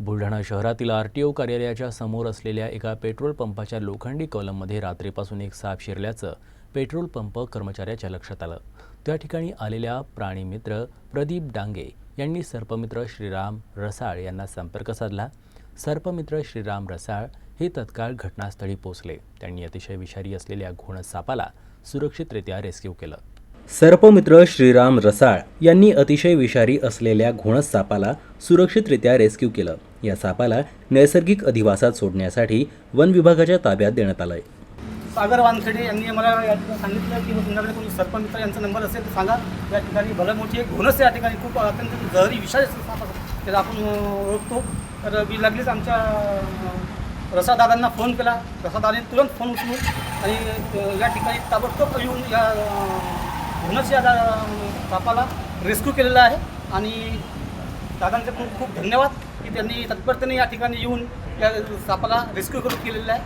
बुलढाणा शहरातील R T O कार्यालयाच्या समोर असलेल्या एका पेट्रोल पंपाच्या लोखंडी कॉलममध्ये रात्रीपासून एक साप शिरल्याचं पेट्रोल पंप कर्मचाऱ्याच्या लक्षात आलं. त्या ठिकाणी आलेल्या प्राणीमित्र प्रदीप डांगे यांनी सर्पमित्र श्रीराम रसाळ यांना संपर्क साधला. सर्पमित्र श्रीराम रसाळ हे तत्काळ घटनास्थळी पोहोचले. त्यांनी अतिशय विषारी असलेल्या घोण सापाला सुरक्षितरित्या रेस्क्यू केलं. सर्पमित्र श्रीराम रसाळ यांनी अतिशय विषारी असलेल्या घोणस सापाला सुरक्षितरित्या रेस्क्यू केलं. या सापाला नैसर्गिक अधिवासात सोडण्यासाठी वन विभागाच्या ताब्यात देण्यात आलंय. सागर वानखेडे यांनी मला या ठिकाणी सांगितलं की तुमच्याकडे कोणी सर्पमित्र यांचा नंबर असेल तर सांगा. या ठिकाणी भलं मोठी एक घोणस या ठिकाणी खूप अत्यंत जहरी विषारी साप त्याला आपण ओळखतो. तर मी लागलीच आमच्या रसादादांना फोन केला. रसादाने तुरंत फोन उचलून आणि या ठिकाणी ताबडतोब येऊन या म्हणूनच या दा- सापाला रेस्क्यू केलेला आहे. आणि दादांचे खूप खूप धन्यवाद की त्यांनी तत्परतेने या ठिकाणी येऊन या सापाला रेस्क्यू करून केलेलं आहे.